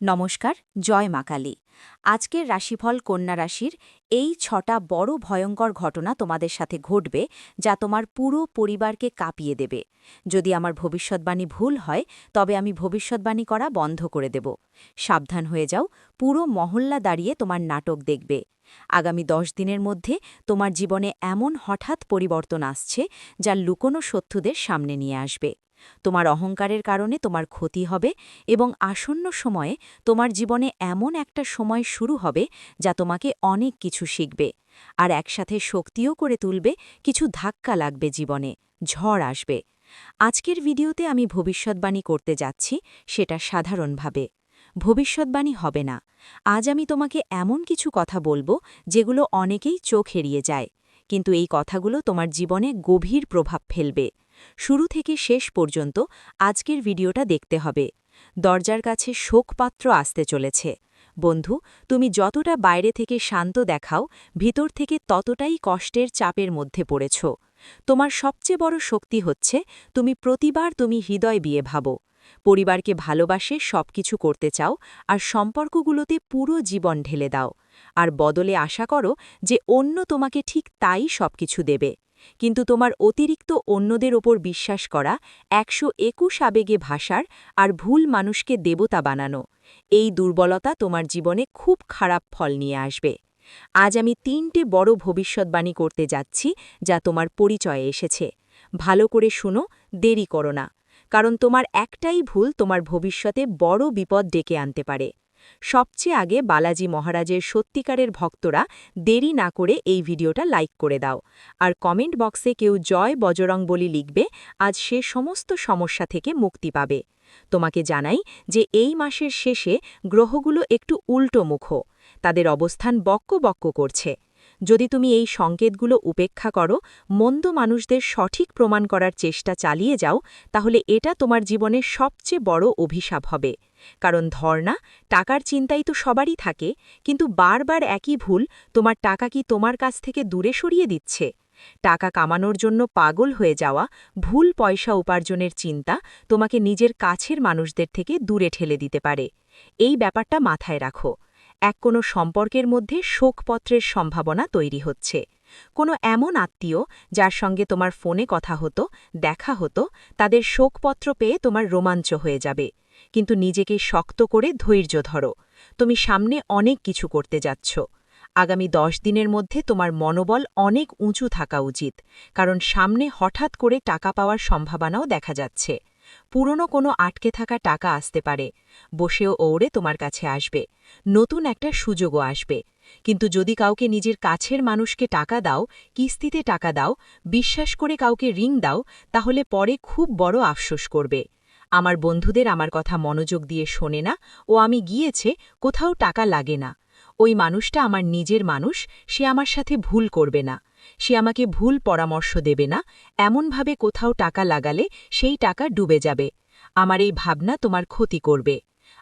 নমস্কার, জয় মা কালী। আজকের রাশিফল কন্যা রাশির এই ছটা বড় ভয়ঙ্কর ঘটনা তোমাদের সাথে ঘটবে যা তোমার পুরো পরিবারকে কাঁপিয়ে দেবে। যদি আমার ভবিষ্যৎবাণী ভুল হয়, তবে আমি ভবিষ্যৎবাণী করা বন্ধ করে দেব। সাবধান হয়ে যাও, পুরো মহল্লা দাঁড়িয়ে তোমার নাটক দেখবে। আগামী দশ দিনের মধ্যে তোমার জীবনে এমন হঠাৎ পরিবর্তন আসছে যা লুকোনো শত্রুদের সামনে নিয়ে আসবে। তোমার অহংকারের কারণে তোমার ক্ষতি হবে এবং আসন্ন সময়ে তোমার জীবনে এমন একটা সময় শুরু হবে যা তোমাকে অনেক কিছু শিখবে আর একসাথে শক্তিও করে তুলবে, কিছু ধাক্কা লাগবে জীবনে, ঝড় আসবে। আজকের ভিডিওতে আমি ভবিষ্যৎবাণী করতে যাচ্ছি সেটা সাধারণভাবে। ভবিষ্যৎবাণী হবে না। আজ আমি তোমাকে এমন কিছু কথা বলব যেগুলো অনেকেই চোখ এড়িয়ে যায়, কিন্তু এই কথাগুলো তোমার জীবনে গভীর প্রভাব ফেলবে। শুরু থেকে শেষ পর্যন্ত আজকের ভিডিওটা দেখতে হবে। দরজার কাছে শোকপাত্র আসতে চলেছে। বন্ধু, তুমি যতটা বাইরে থেকে শান্ত দেখাও, ভিতর থেকে ততটাই কষ্টের চাপের মধ্যে পড়েছ। তোমার সবচেয়ে বড় শক্তি হচ্ছে, তুমি প্রতিবার তুমি হৃদয় বিয়ে ভাবো। পরিবারকে ভালোবাসে, সবকিছু করতে চাও, আর সম্পর্কগুলোতে পুরো জীবন ঢেলে দাও। আর বদলে আশা করো যে অন্য তোমাকে ঠিক তাই সবকিছু দেবে। কিন্তু তোমার অতিরিক্ত অন্যদের ওপর বিশ্বাস করা, একশো একুশ আবেগে ভাষার আর ভুল মানুষকে দেবতা বানানো, এই দুর্বলতা তোমার জীবনে খুব খারাপ ফল নিয়ে আসবে। আজ আমি তিনটে বড় ভবিষ্যৎবাণী করতে যাচ্ছি, যা তোমার পরিচয়ে এসেছে। ভালো করে শুনো, দেরি করো না, কারণ তোমার একটাই ভুল তোমার ভবিষ্যতে বড় বিপদ ডেকে আনতে পারে। সবচেয়ে আগে বালাজি মহারাজের সত্যিকারের ভক্তরা দেরি না করে এই ভিডিওটা লাইক করে দাও। আর কমেন্ট বক্সে কেউ জয় বজরং বলি লিখবে, আজ সে সমস্ত সমস্যা থেকে মুক্তি পাবে। তোমাকে জানাই যে এই মাসের শেষে গ্রহগুলো একটু উল্টো মুখো, তাদের অবস্থান বক্ক বক্ক করছে। যদি তুমি এই সংকেতগুলো উপেক্ষা করো, মন্দ মানুষদের সঠিক প্রমাণ করার চেষ্টা চালিয়ে যাও, তাহলে এটা তোমার জীবনের সবচেয়ে বড় অভিশাপ হবে। কারণ ধর্ণা টাকার চিন্তাই তো সবারই থাকে, কিন্তু বারবার একই ভুল তোমার টাকা কি তোমার কাছ থেকে দূরে সরিয়ে দিচ্ছে? টাকা কামানোর জন্য পাগল হয়ে যাওয়া, ভুল পয়সা উপার্জনের চিন্তা তোমাকে নিজের কাছের মানুষদের থেকে দূরে ঠেলে দিতে পারে। এই ব্যাপারটা মাথায় রাখো। এক কোনো সম্পর্কের মধ্যে শোকপত্রের সম্ভাবনা তৈরি হচ্ছে। কোনো এমন আত্মীয় যার সঙ্গে তোমার ফোনে কথা হতো, দেখা হতো, তাদের শোকপত্র পেয়ে তোমার রোমাঞ্চ হয়ে যাবে। কিন্তু নিজেকে শক্ত করে ধৈর্য ধরো। তুমি সামনে অনেক কিছু করতে যাচ্ছ। আগামী দশ দিনের মধ্যে তোমার মনোবল অনেক উঁচু থাকা উচিত, কারণ সামনে হঠাৎ করে টাকা পাওয়ার সম্ভাবনাও দেখা যাচ্ছে। পুরনো কোনো আটকে থাকা টাকা আসতে পারে, বসেও ওড়ে তোমার কাছে আসবে, নতুন একটা সুযোগও আসবে। কিন্তু যদি কাউকে নিজের কাছের মানুষকে টাকা দাও, কিস্তিতে টাকা দাও, বিশ্বাস করে কাউকে রিং দাও, তাহলে পরে খুব বড় আফসোস করবে। আমার বন্ধুদের আমার কথা মনোযোগ দিয়ে শোনে না, ও আমি গিয়েছে, কোথাও টাকা লাগে না। ওই মানুষটা আমার নিজের মানুষ, সে আমার সাথে ভুল করবে না। সে আমাকে ভুল পরামর্শ দেবে না, এমনভাবে কোথাও টাকা লাগালে সেই টাকা ডুবে যাবে। আমার এই ভাবনা তোমার ক্ষতি করবে।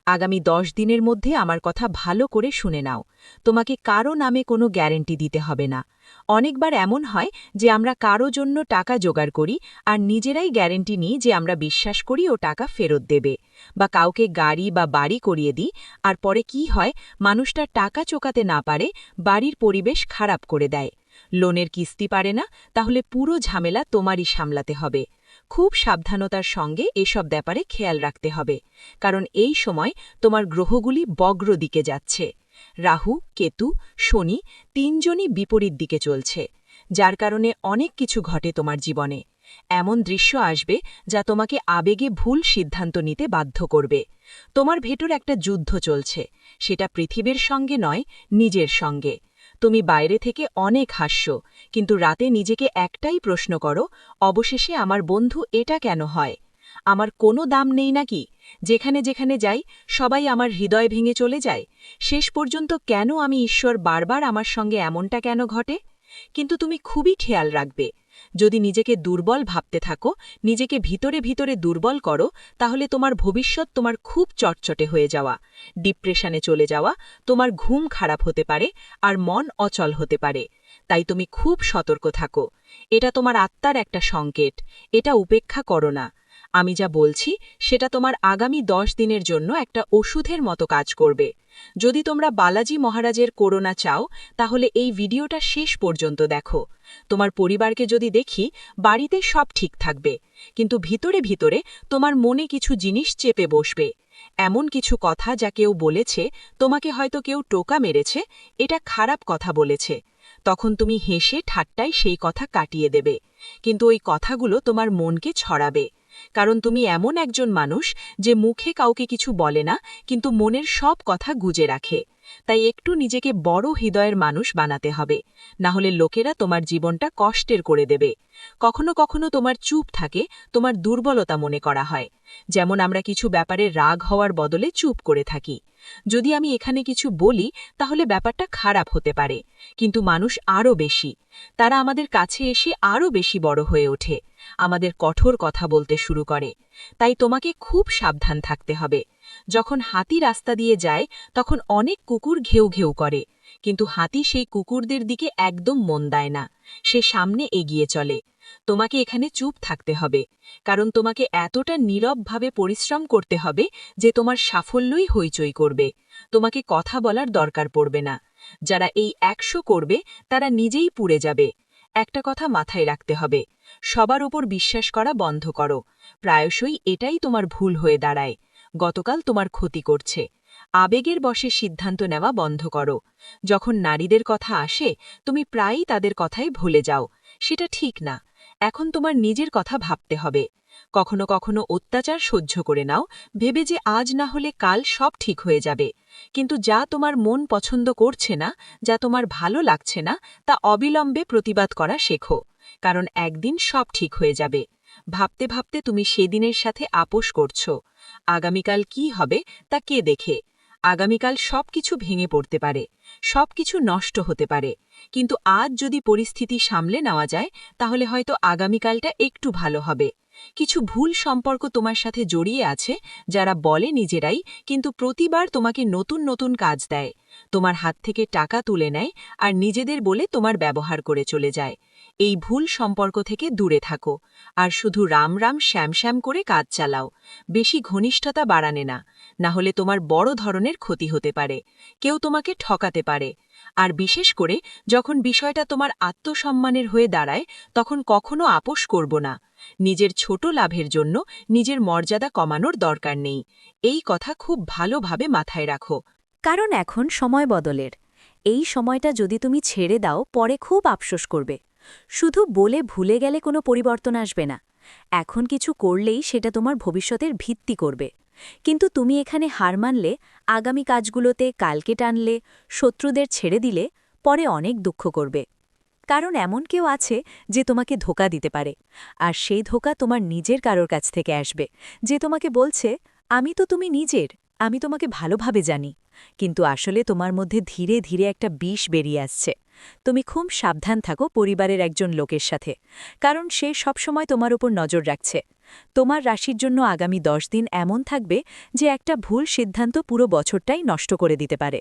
আগামী দশ দিনের মধ্যে আমার কথা ভালো করে শুনে নাও। তোমাকে কারও নামে কোনো গ্যারেন্টি দিতে হবে না। অনেকবার এমন হয় যে আমরা কারও জন্য টাকা জোগাড় করি আর নিজেরাই গ্যারেন্টি নিই যে আমরা বিশ্বাস করি ও টাকা ফেরত দেবে। বা কাউকে গাড়ি বা বাড়ি করিয়ে দিই আর পরে কি হয়, মানুষটা টাকা চোকাতে না পারে, বাড়ির পরিবেশ খারাপ করে দেয়। লোনের কিস্তি পারে না, তাহলে পুরো ঝামেলা তোমারই সামলাতে হবে। খুব সাবধানতার সঙ্গে এসব ব্যাপারে খেয়াল রাখতে হবে, কারণ এই সময় তোমার গ্রহগুলি বগ্র দিকে যাচ্ছে। রাহু, কেতু, শনি তিনজনই বিপরীত দিকে চলছে, যার কারণে অনেক কিছু ঘটে তোমার জীবনে। এমন দৃশ্য আসবে যা তোমাকে আবেগে ভুল সিদ্ধান্ত নিতে বাধ্য করবে। তোমার ভেতর একটা যুদ্ধ চলছে, সেটা পৃথিবীর সঙ্গে নয়, নিজের সঙ্গে। তুমি বাইরে থেকে অনেক হাস্য, কিন্তু রাতে নিজেকে একটাই প্রশ্ন করো, অবশেষে আমার বন্ধু এটা কেন হয়? আমার কোনো দাম নেই নাকি? যেখানে যেখানে যাই, সবাই আমার হৃদয় ভেঙে চলে যায়। শেষ পর্যন্ত কেন আমি ঈশ্বর বারবার আমার সঙ্গে এমনটা কেন ঘটে? কিন্তু তুমি খুবই খেয়াল রাখবে যদি নিজেকে দুর্বল ভাবতে থাকো, নিজেকে ভিতরে ভিতরে দুর্বল করো, তাহলে তোমার ভবিষ্যৎ তোমার খুব চটচটে হয়ে যাওয়া। ডিপ্রেশনে চলে যাওয়া, তোমার ঘুম খারাপ হতে পারে আর মন অচল হতে পারে। তাই তুমি খুব সতর্ক থাকো। এটা তোমার আত্মার একটা সংকেত। এটা উপেক্ষা করো না। আমি যা বলছি, সেটা তোমার আগামী দশ দিনের জন্য একটা ওষুধের মতো কাজ করবে। যদি তোমরা বালাজি মহারাজের করোনা চাও, তাহলে এই ভিডিওটা শেষ পর্যন্ত দেখো। তোমার পরিবারকে যদি দেখি, বাড়িতে সব ঠিক থাকবে। কিন্তু ভিতরে ভিতরে তোমার মনে কিছু জিনিস চেপে বসবে। এমন কিছু কথা যা কেউ বলেছে, তোমাকে হয়তো কেউ টোকা মেরেছে, এটা খারাপ কথা বলেছে। তখন তুমি হেসে ঠাট্টায় সেই কথা কাটিয়ে দেবে। কিন্তু ওই কথাগুলো তোমার মনকে ছড়াবে। কারণ তুমি এমন একজন মানুষ যে মুখে কাউকে কিছু বলে না, কিন্তু মনের সব কথা গুজে রাখে। তাই একটু নিজেকে বড় হৃদয়ের মানুষ বানাতে হবে। না হলে লোকেরা তোমার জীবনটা কষ্টের করে দেবে। কখনো কখনো তোমার চুপ থাকে, তোমার দুর্বলতা মনে করা হয়। যেমন আমরা কিছু ব্যাপারে রাগ হওয়ার বদলে চুপ করে থাকি। যদি আমি এখানে কিছু বলি, তাহলে ব্যাপারটা খারাপ হতে পারে। কিন্তু মানুষ আরও বেশি। তারা আমাদের কাছে এসে আরও বেশি বড় হয়ে ওঠে। আমাদের কঠোর কথা বলতে শুরু করে। তাই তোমাকে খুব সাবধান থাকতে হবে। যখন হাতি রাস্তা দিয়ে যায়, তখন অনেক কুকুর ঘেউ ঘেউ করে। কিন্তু হাতি সেই কুকুরদের দিকে একদম মন দেয় না। সে সামনে এগিয়ে চলে। তোমাকে এখানে চুপ থাকতে হবে। কারণ তোমাকে এতটা নীরবভাবে পরিশ্রম করতে হবে যে তোমার সাফল্যই হইচই করবে। তোমাকে কথা বলার দরকার পড়বে না। যারা এই একশো করবে, তারা নিজেই পুড়ে যাবে। একটা কথা মাথায় রাখতে হবে। সবার ওপর বিশ্বাস করা বন্ধ করো। প্রায়শই এটাই তোমার ভুল হয়ে দাঁড়ায়। গতকাল তোমার ক্ষতি করছে। আবেগের বসে সিদ্ধান্ত নেওয়া বন্ধ করো। যখন নারীদের কথা আসে, তুমি প্রায়ই তাদের কথাই ভুলে যাও। সেটা ঠিক না। এখন তোমার নিজের কথা ভাবতে হবে। কখনো কখনো অত্যাচার সহ্য করে নাও। ভেবে যে আজ না হলে কাল সব ঠিক হয়ে যাবে। কিন্তু যা তোমার মন পছন্দ করছে না, যা তোমার ভালো লাগছে না, তা অবিলম্বে প্রতিবাদ করা শেখো। কারণ একদিন সব ঠিক হয়ে যাবে। ভাবতে ভাবতে তুমি সেদিনের সাথে আপোষ করছ। আগামীকাল কি হবে তা কে দেখে? আগামীকাল সবকিছু ভেঙে পড়তে পারে, সবকিছু নষ্ট হতে পারে। কিন্তু আজ যদি পরিস্থিতি সামলে নেওয়া যায়, তাহলে হয়তো আগামীকালটা একটু ভালো হবে। কিছু ভুল সম্পর্ক তোমার সাথে জড়িয়ে আছে, যারা বলে নিজেরাই, কিন্তু প্রতিবার তোমাকে নতুন নতুন কাজ দেয়। তোমার হাত থেকে টাকা তুলে নেয়, আর নিজেদের বলে তোমার ব্যবহার করে চলে যায়। এই ভুল সম্পর্ক থেকে দূরে থাকো, আর শুধু রাম রাম শ্যাম শ্যাম করে কাজ চালাও। বেশি ঘনিষ্ঠতা বাড়ানে না না হলে তোমার বড় ধরনের ক্ষতি হতে পারে, কেউ তোমাকে ঠকাতে পারে। আর বিশেষ করে যখন বিষয়টা তোমার আত্মসম্মানের হয়ে দাঁড়ায়, তখন কখনো আপোষ করব না। নিজের ছোট লাভের জন্য নিজের মর্যাদা কমানোর দরকার নেই। এই কথা খুব ভালোভাবে মাথায় রাখো। কারণ এখন সময় বদলের। এই সময়টা যদি তুমি ছেড়ে দাও, পরে খুব আফসোস করবে। শুধু বলে ভুলে গেলে কোনো পরিবর্তন আসবে না। এখন কিছু করলেই সেটা তোমার ভবিষ্যতের ভিত্তি করবে। কিন্তু তুমি এখানে হার মানলে, আগামী কাজগুলোতে কালকে টানলে, শত্রুদের ছেড়ে দিলে, পরে অনেক দুঃখ করবে। কারণ এমন কেউ আছে যে তোমাকে ধোকা দিতে পারে। আর সেই ধোকা তোমার নিজের কারোর কাছ থেকে আসবে। যে তোমাকে বলছে, আমি তো তুমি নিজের, আমি তোমাকে ভালোভাবে জানি। কিন্তু আসলে তোমার মধ্যে ধীরে ধীরে একটা বিষ বেরিয়ে আসছে। তুমি খুব সাবধান থাকো পরিবারের একজন লোকের সাথে, কারণ সে সবসময় তোমার উপর নজর রাখছে। তোমার রাশির জন্য আগামী দশ দিন এমন থাকবে যে একটা ভুল সিদ্ধান্ত পুরো বছরটাই নষ্ট করে দিতে পারে।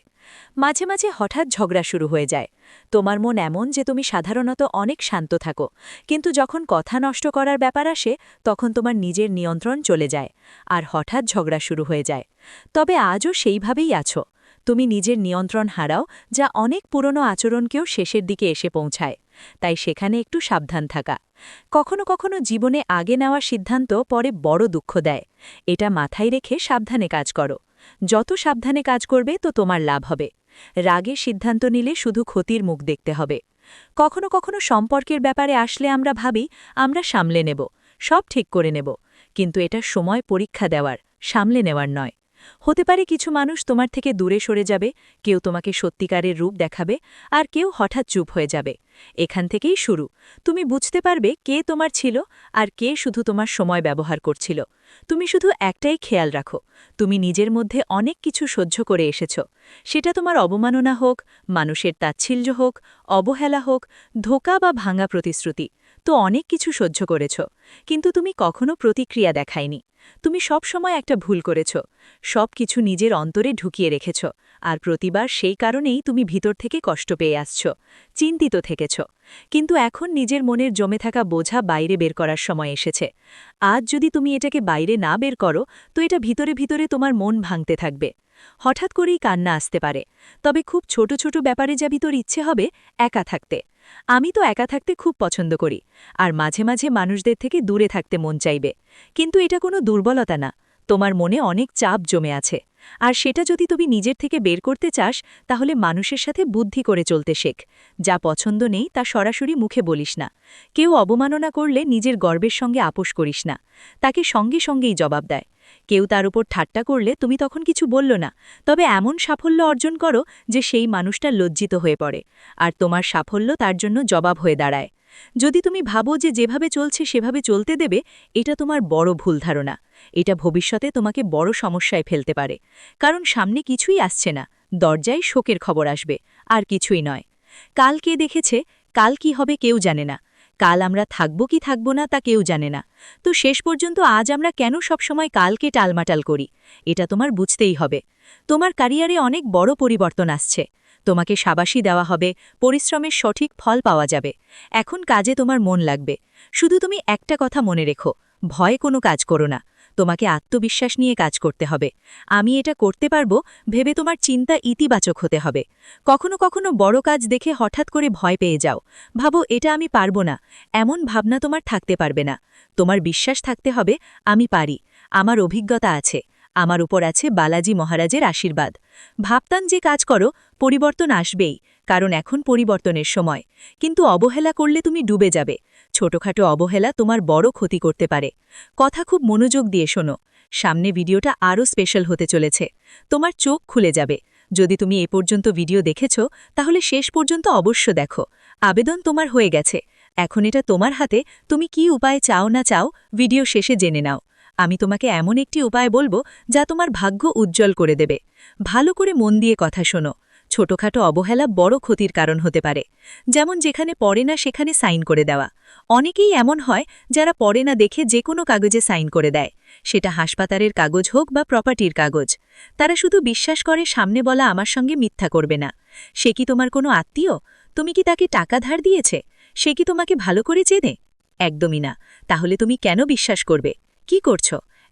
মাঝে মাঝে হঠাৎ ঝগড়া শুরু হয়ে যায়। তোমার মন এমন যে তুমি সাধারণত অনেক শান্ত থাকো, কিন্তু যখন কথা নষ্ট করার ব্যাপার আসে, তখন তোমার নিজের নিয়ন্ত্রণ চলে যায়, আর হঠাৎ ঝগড়া শুরু হয়ে যায়। তবে আজও সেইভাবেই আছো। তুমি নিজের নিয়ন্ত্রণ হারাও, যা অনেক পুরনো আচরণকেও শেষের দিকে এসে পৌঁছায়। তাই সেখানে একটু সাবধান থাকা। কখনো কখনো জীবনে আগে নেওয়া সিদ্ধান্ত পরে বড় দুঃখ দেয়। এটা মাথায় রেখে সাবধানে কাজ করো। যত সাবধানে কাজ করবে, তো তোমার লাভ হবে। রাগে সিদ্ধান্ত নিলে শুধু ক্ষতির মুখ দেখতে হবে। কখনো কখনো সম্পর্কের ব্যাপারে আসলে আমরা ভাবি, আমরা সামলে নেব, সব ঠিক করে নেব। কিন্তু এটা সময় পরীক্ষা দেওয়ার, সামলে নেওয়ার নয়। হতে পারে কিছু মানুষ তোমার থেকে দূরে সরে যাবে, কেউ তোমাকে সত্যিকারের রূপ দেখাবে, আর কেউ হঠাৎ চুপ হয়ে যাবে। এখান থেকেই শুরু। তুমি বুঝতে পারবে কে তোমার ছিল আর কে শুধু তোমার সময় ব্যবহার করছিল। তুমি শুধু একটাই খেয়াল রাখো। তুমি নিজের মধ্যে অনেক কিছু সহ্য করে এসেছ। সেটা তোমার অবমাননা হোক, মানুষের তাচ্ছিল্য হোক, অবহেলা হোক, ধোকা বা ভাঙা প্রতিশ্রুতি। তো অনেক কিছু সহ্য করেছ। কিন্তু তুমি কখনো প্রতিক্রিয়া দেখায়নি। তুমি সব সময় একটা ভুল করেছ। সব কিছু নিজের অন্তরে ঢুকিয়ে রেখেছ। আর প্রতিবার সেই কারণেই তুমি ভিতর থেকে কষ্ট পেয়ে আসছ, চিন্তিত থেকেছ। কিন্তু এখন নিজের মনের জমে থাকা বোঝা বাইরে বের করার সময় এসেছে। আজ যদি তুমি এটাকে বাইরে না বের করো, তো এটা ভিতরে ভিতরে তোমার মন ভাঙতে থাকবে। হঠাৎ করেই কান্না আসতে পারে। তবে খুব ছোট ছোট ব্যাপারে যা ভিতর ইচ্ছে হবে, একা থাকতে। আমি তো একা থাকতে খুব পছন্দ করি, আর মাঝে মাঝে মানুষদের থেকে দূরে থাকতে মন চাইবে। কিন্তু এটা কোনো দুর্বলতা না, তোমার মনে অনেক চাপ জমে আছে। আর সেটা যদি তুমি নিজের থেকে বের করতে চাস, তাহলে মানুষের সাথে বুদ্ধি করে চলতে শেখ। যা পছন্দ নেই, তা সরাসরি মুখে বলিস না। কেউ অবমাননা করলে নিজের গর্বের সঙ্গে আপোষ করিস না। তাকে সঙ্গে সঙ্গেই জবাব দেয়। কেউ তার উপর ঠাট্টা করলে তুমি তখন কিছু বলল না। তবে এমন সাফল্য অর্জন করো যে সেই মানুষটা লজ্জিত হয়ে পড়ে, আর তোমার সাফল্য তার জন্য জবাব হয়ে দাঁড়ায়। যদি তুমি ভাবো যে যেভাবে চলছে সেভাবে চলতে দেবে, এটা তোমার বড় ভুল ধারণা। এটা ভবিষ্যতে তোমাকে বড় সমস্যায় ফেলতে পারে। কারণ সামনে কিছুই আসছে না, দরজায় শোকের খবর আসবে, আর কিছুই নয়। কাল কে দেখেছে, কাল কি হবে কেউ জানে না। কাল আমরা থাকব কি থাকব না তা কেউ জানে না। তো শেষ পর্যন্ত আজ আমরা কেন সবসময় কালকে টালমাটাল করি? এটা তোমার বুঝতেই হবে। তোমার ক্যারিয়ারে অনেক বড় পরিবর্তন আসছে। তোমাকে সাবাসী দেওয়া হবে, পরিশ্রমের সঠিক ফল পাওয়া যাবে। এখন কাজে তোমার মন লাগবে। শুধু তুমি একটা কথা মনে রেখো, ভয় কোনো কাজ করো না। তোমাকে আত্মবিশ্বাস নিয়ে কাজ করতে হবে। আমি এটা করতে পারব, ভেবে তোমার চিন্তা ইতিবাচক হতে হবে। কখনো কখনো বড় কাজ দেখে হঠাৎ করে ভয় পেয়ে যাও। ভাবো, এটা আমি পারব না। এমন ভাবনা তোমার থাকতে পারবে না। তোমার বিশ্বাস থাকতে হবে, আমি পারি। আমার অভিজ্ঞতা আছে। আমার উপর আছে বালাজি মহারাজের আশীর্বাদ। ভাবতান যে কাজ করো, পরিবর্তন আসবেই, কারণ এখন পরিবর্তনের সময়। কিন্তু অবহেলা করলে তুমি ডুবে যাবে। ছোটখাটো অবহেলা তোমার বড় ক্ষতি করতে পারে। কথা খুব মনোযোগ দিয়ে শোনো। সামনে ভিডিওটা আরও স্পেশাল হতে চলেছে। তোমার চোখ খুলে যাবে। যদি তুমি এ পর্যন্ত ভিডিও দেখেছ, তাহলে শেষ পর্যন্ত অবশ্য দেখো। আবেদন তোমার হয়ে গেছে। এখন এটা তোমার হাতে। তুমি কি উপায় চাও না চাও, ভিডিও শেষে জেনে নাও। আমি তোমাকে এমন একটি উপায় বলব যা তোমার ভাগ্য উজ্জ্বল করে দেবে। ভালো করে মন দিয়ে কথা শোনো। ছোটখাটো অবহেলা বড় ক্ষতির কারণ হতে পারে। যেমন যেখানে পড়ে না সেখানে সাইন করে দেওয়া। অনেকেই এমন হয় যারা পড়ে না দেখে যে কোনো কাগজে সাইন করে দেয়। সেটা হাসপাতালের কাগজ হোক বা প্রপার্টির কাগজ। তারা শুধু বিশ্বাস করে সামনে বলা আমার সঙ্গে মিথ্যা করবে না। সে কি তোমার কোনো আত্মীয়? তুমি কি তাকে টাকা ধার দিয়েছে? সে কি তোমাকে ভালো করে চেনে? একদমই না। তাহলে তুমি কেন বিশ্বাস করবে? কি করছ?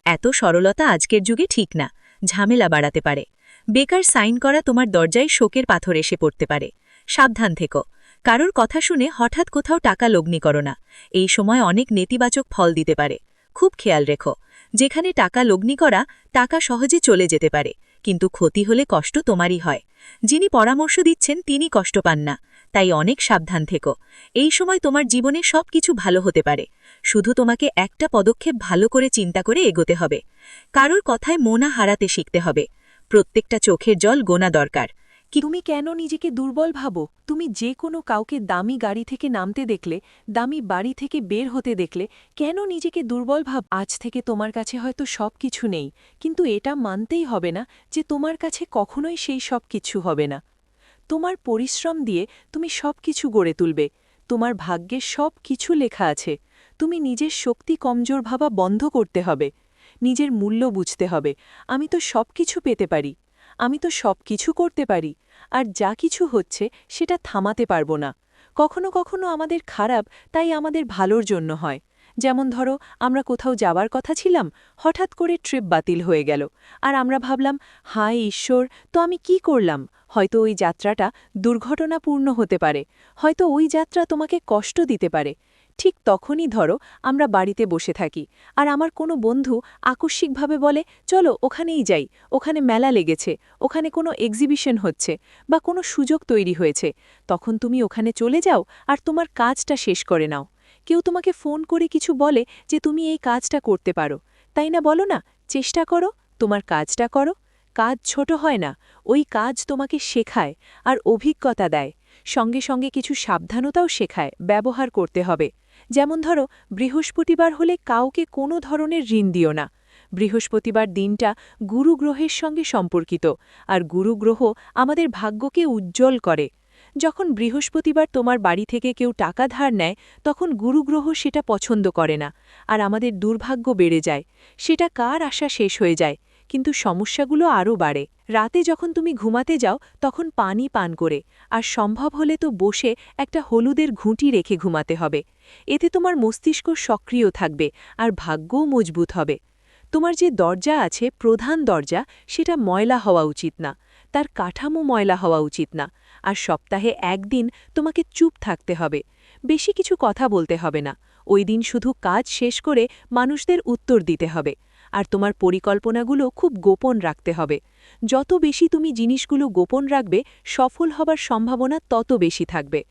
এত সরলতা আজকের যুগে ঠিক না। ঝামেলা বাড়াতে পারে। বেকার সাইন করা তোমার দরজায় শোকের পাথর এসে পড়তে পারে। সাবধান থেকো। কারোর কথা শুনে হঠাৎ কোথাও টাকা লগ্নি করো না। এই সময় অনেক নেতিবাচক ফল দিতে পারে। খুব খেয়াল রেখো। যেখানে টাকা লগ্নি করা, টাকা সহজে চলে যেতে পারে। কিন্তু ক্ষতি হলে কষ্ট তোমারই হয়। যিনি পরামর্শ দিচ্ছেন, তিনি কষ্ট পান না। তাই অনেক সাবধান থেকো। এই সময় তোমার জীবনে সব কিছু ভালো হতে পারে। শুধু তোমাকে একটা পদক্ষেপ ভালো করে চিন্তা করে এগোতে হবে। কারোর কথায় মোনা হারাতে শিখতে হবে। প্রত্যেকটা চোখের জল গোনা দরকার। কি তুমি কেন নিজেকে দুর্বল ভাবো? তুমি যে কোনো কাউকে দামি গাড়ি থেকে নামতে দেখলে, দামি বাড়ি থেকে বের হতে দেখলে, কেন নিজেকে দুর্বল ভাব? আজ থেকে তোমার কাছে হয়তো সব কিছু নেই, কিন্তু এটা মানতেই হবে না যে তোমার কাছে কখনোই সেই সব কিছু হবে না। তোমার পরিশ্রম দিয়ে তুমি সব কিছু গড়ে তুলবে। তোমার ভাগ্যে সব কিছু লেখা আছে। তুমি নিজের শক্তি কমজোর ভাবা বন্ধ করতে হবে। নিজের মূল্য বুঝতে হবে। আমি তো সব কিছু পেতে পারি। আমি তো সব কিছু করতে পারি। আর যা কিছু হচ্ছে, সেটা থামাতে পারব না। কখনো কখনো আমাদের খারাপ, তাই আমাদের ভালোর জন্য হয়। যেমন ধরো, আমরা কোথাও যাবার কথা ছিলাম, হঠাৎ করে ট্রিপ বাতিল হয়ে গেল। আর আমরা ভাবলাম, হায় ঈশ্বর, তো আমি কি করলাম? হয়তো ওই যাত্রাটা দুর্ঘটনাপূর্ণ হতে পারে। হয়তো ওই যাত্রা তোমাকে কষ্ট দিতে পারে। ঠিক তখনই ধরো আমরা বাড়িতে বসে থাকি। আর আমার কোনো বন্ধু আকস্মিকভাবে বলে, চলো ওখানেই যাই, ওখানে মেলা লেগেছে, ওখানে কোনো এক্সিবিশন হচ্ছে বা কোনো সুযোগ তৈরি হয়েছে। তখন তুমি ওখানে চলে যাও আর তোমার কাজটা শেষ করে নাও। কেউ তোমাকে ফোন করে কিছু বলে যে তুমি এই কাজটা করতে পারো। তাই না বলো না? চেষ্টা করো, তোমার কাজটা করো। কাজ ছোট হয় না, ওই কাজ তোমাকে শেখায় আর অভিজ্ঞতা দেয়। সঙ্গে সঙ্গে কিছু সাবধানতাও শেখায়, ব্যবহার করতে হবে। যেমন ধরো, বৃহস্পতিবার হলে কাউকে কোনো ধরনের ঋণ দিও না। বৃহস্পতিবার দিনটা গুরু গ্রহের সঙ্গে সম্পর্কিত, আর গুরু গ্রহ আমাদের ভাগ্যকে উজ্জ্বল করে। যখন বৃহস্পতিবার তোমার বাড়ি থেকে কেউ টাকা ধার নেয়, তখন গুরুগ্রহ সেটা পছন্দ করে না, আর আমাদের দুর্ভাগ্য বেড়ে যায়। সেটা কার আশা শেষ হয়ে যায়? কিন্তু সমস্যাগুলো আরও বাড়ে। রাতে যখন তুমি ঘুমাতে যাও, তখন পানি পান করে, আর সম্ভব হলে তো বসে একটা হলুদের ঘুঁটি রেখে ঘুমাতে হবে। এতে তোমার মস্তিষ্ক সক্রিয় থাকবে, আর ভাগ্যও মজবুত হবে। তোমার যে দরজা আছে, প্রধান দরজা, সেটা ময়লা হওয়া উচিত না। তার কাঠামো ময়লা হওয়া উচিত না, আর সপ্তাহে একদিন তোমাকে চুপ থাকতে হবে। বেশি কিছু কথা বলতে হবে না। ওই দিন শুধু কাজ শেষ করে মানুষদের উত্তর দিতে হবে। আর তোমার পরিকল্পনাগুলো খুব গোপন রাখতে হবে। যত বেশি তুমি জিনিসগুলো গোপন রাখবে, সফল হবার সম্ভাবনা তত বেশি থাকবে।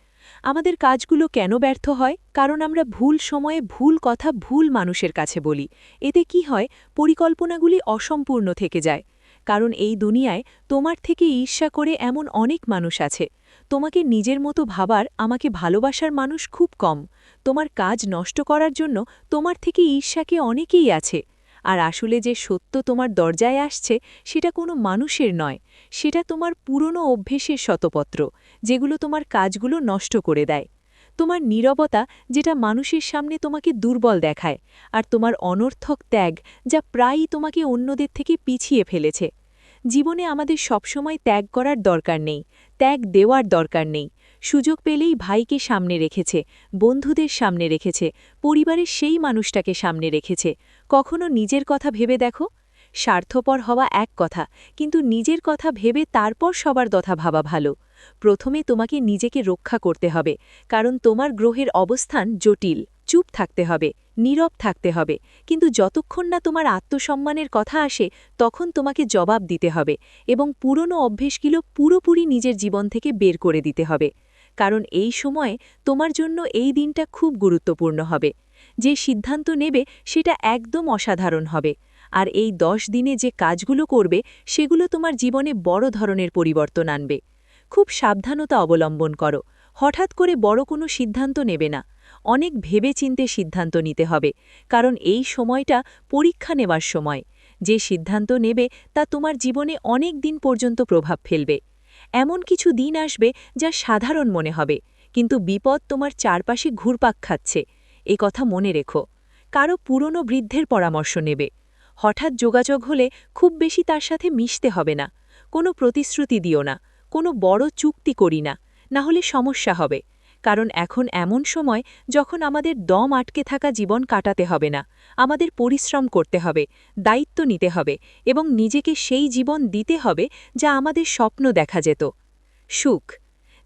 আমাদের কাজগুলো কেন ব্যর্থ হয়? কারণ আমরা ভুল সময়ে ভুল কথা ভুল মানুষের কাছে বলি। এতে কি হয়? পরিকল্পনাগুলি অসম্পূর্ণ থেকে যায়। কারণ এই দুনিয়ায় তোমার থেকে ঈর্ষা করে এমন অনেক মানুষ আছে। তোমাকে নিজের মতো ভাবার, আমাকে ভালোবাসার মানুষ খুব কম। তোমার কাজ নষ্ট করার জন্য তোমার থেকে ঈর্ষাকে অনেকেই আছে। আর আসলে যে সত্য তোমার দরজায় আসছে, সেটা কোনো মানুষের নয়। সেটা তোমার পুরনো অভ্যেসের শতপত্র, যেগুলো তোমার কাজগুলো নষ্ট করে দেয়। তোমার নীরবতা, যেটা মানুষের সামনে তোমাকে দুর্বল দেখায়, আর তোমার অনর্থক ত্যাগ, যা প্রায়ই তোমাকে অন্যদের থেকে পিছিয়ে ফেলেছে। জীবনে আমাদের সবসময় ত্যাগ করার দরকার নেই, ত্যাগ দেওয়ার দরকার নেই। সুযোগ পেলেই ভাইকে সামনে রেখেছে, বন্ধুদের সামনে রেখেছে, পরিবারের সেই মানুষটাকে সামনে রেখেছে। কখনো নিজের কথা ভেবে দেখো? স্বার্থপর হওয়া এক কথা, কিন্তু নিজের কথা ভেবে তারপর সবার কথা ভাবা ভালো। প্রথমে তোমাকে নিজেকে রক্ষা করতে হবে, কারণ তোমার গ্রহের অবস্থান জটিল, চুপ থাকতে হবে। নীরব থাকতে হবে। কিন্তু যতক্ষণ না তোমার আত্মসম্মানের কথা আসে, তখন তোমাকে জবাব দিতে হবে এবং পুরনো অভ্যেসগুলো পুরোপুরি নিজের জীবন থেকে বের করে দিতে হবে। কারণ এই সময়ে তোমার জন্য এই দিনটা খুব গুরুত্বপূর্ণ হবে। যে সিদ্ধান্ত নেবে, সেটা একদম অসাধারণ হবে। আর এই দশ দিনে যে কাজগুলো করবে, সেগুলো তোমার জীবনে বড় ধরনের পরিবর্তন আনবে। খুব সাবধানতা অবলম্বন করো। হঠাৎ করে বড় কোনো সিদ্ধান্ত নেবে না। অনেক ভেবেচিন্তে সিদ্ধান্ত নিতে হবে, কারণ এই সময়টা পরীক্ষা নেওয়ার সময়। যে সিদ্ধান্ত নেবে তা তোমার জীবনে অনেক দিন পর্যন্ত প্রভাব ফেলবে। এমন কিছু দিন আসবে যা সাধারণ মনে হবে, কিন্তু বিপদ তোমার চারপাশে ঘুরপাক খাচ্ছে। এ কথা মনে রেখো, কারও পুরনো বৃদ্ধের পরামর্শ নেবে। হঠাৎ যোগাযোগ হলে খুব বেশি তার সাথে মিশতে হবে না, কোনো প্রতিশ্রুতি দিও না, কোনো বড় চুক্তি করি না না হলে সমস্যা হবে। কারণ এখন এমন সময় যখন আমাদের দম আটকে থাকা জীবন কাটাতে হবে না, আমাদের পরিশ্রম করতে হবে, দায়িত্ব নিতে হবে এবং নিজেকে সেই জীবন দিতে হবে যা আমাদের স্বপ্ন দেখা যেত। সুখ।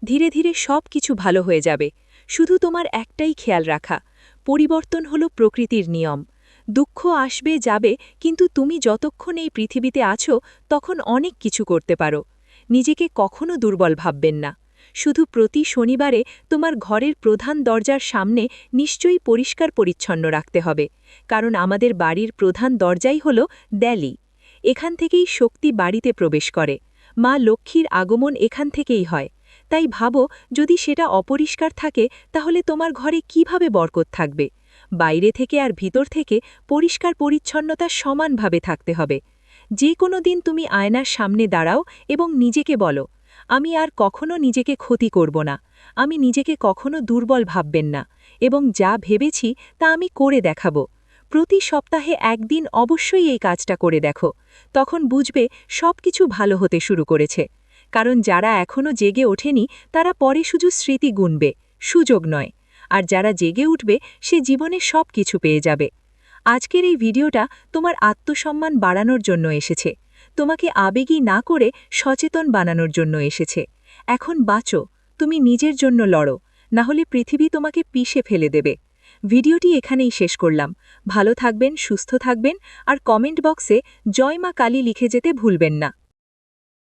ধীরে ধীরে সব কিছু ভালো হয়ে যাবে। শুধু তোমার একটাই খেয়াল রাখা, পরিবর্তন হলো প্রকৃতির নিয়ম। দুঃখ আসবে, যাবে, কিন্তু তুমি যতক্ষণ এই পৃথিবীতে আছো তখন অনেক কিছু করতে পারো। নিজেকে কখনো দুর্বল ভাববেন না। শুধু প্রতি শনিবারে তোমার ঘরের প্রধান দরজার সামনে নিশ্চয়ই পরিষ্কার পরিচ্ছন্ন রাখতে হবে, কারণ আমাদের বাড়ির প্রধান দরজাই হল দ্যালি। এখান থেকেই শক্তি বাড়িতে প্রবেশ করে। মা লক্ষ্মীর আগমন এখান থেকেই হয়। তাই ভাবো, যদি সেটা অপরিষ্কার থাকে, তাহলে তোমার ঘরে কীভাবে বরকত থাকবে? বাইরে থেকে আর ভিতর থেকে পরিষ্কার পরিচ্ছন্নতা সমানভাবে থাকতে হবে। যে কোনো দিন তুমি আয়নার সামনে দাঁড়াও এবং নিজেকে বলো আমি আর কখনো নিজেকে ক্ষতি করব না। আমি নিজেকে কখনো দুর্বল ভাববেন না এবং যা ভেবেছি তা আমি করে দেখাব। প্রতি সপ্তাহে একদিন অবশ্যই এই কাজটা করে দেখো। তখন বুঝবে সব কিছু ভালো হতে শুরু করেছে। কারণ যারা এখনও জেগে ওঠেনি, তারা পরে শুধু স্মৃতি গুনবে, সুযোগ নয়। আর যারা জেগে উঠবে, সে জীবনে সব কিছু পেয়ে যাবে। আজকের এই ভিডিওটা তোমার আত্মসম্মান বাড়ানোর জন্য এসেছে। তোমাকে আবেগী না করে সচেতন বানানোর জন্য এসেছে। এখন বাঁচো, তুমি নিজের জন্য লড়ো, না হলে পৃথিবী তোমাকে পিষে ফেলে দেবে। ভিডিওটি এখানেই শেষ করলাম। ভালো থাকবেন, সুস্থ থাকবেন, আর কমেন্ট বক্সে জয় মা কালী লিখে যেতে ভুলবেন না।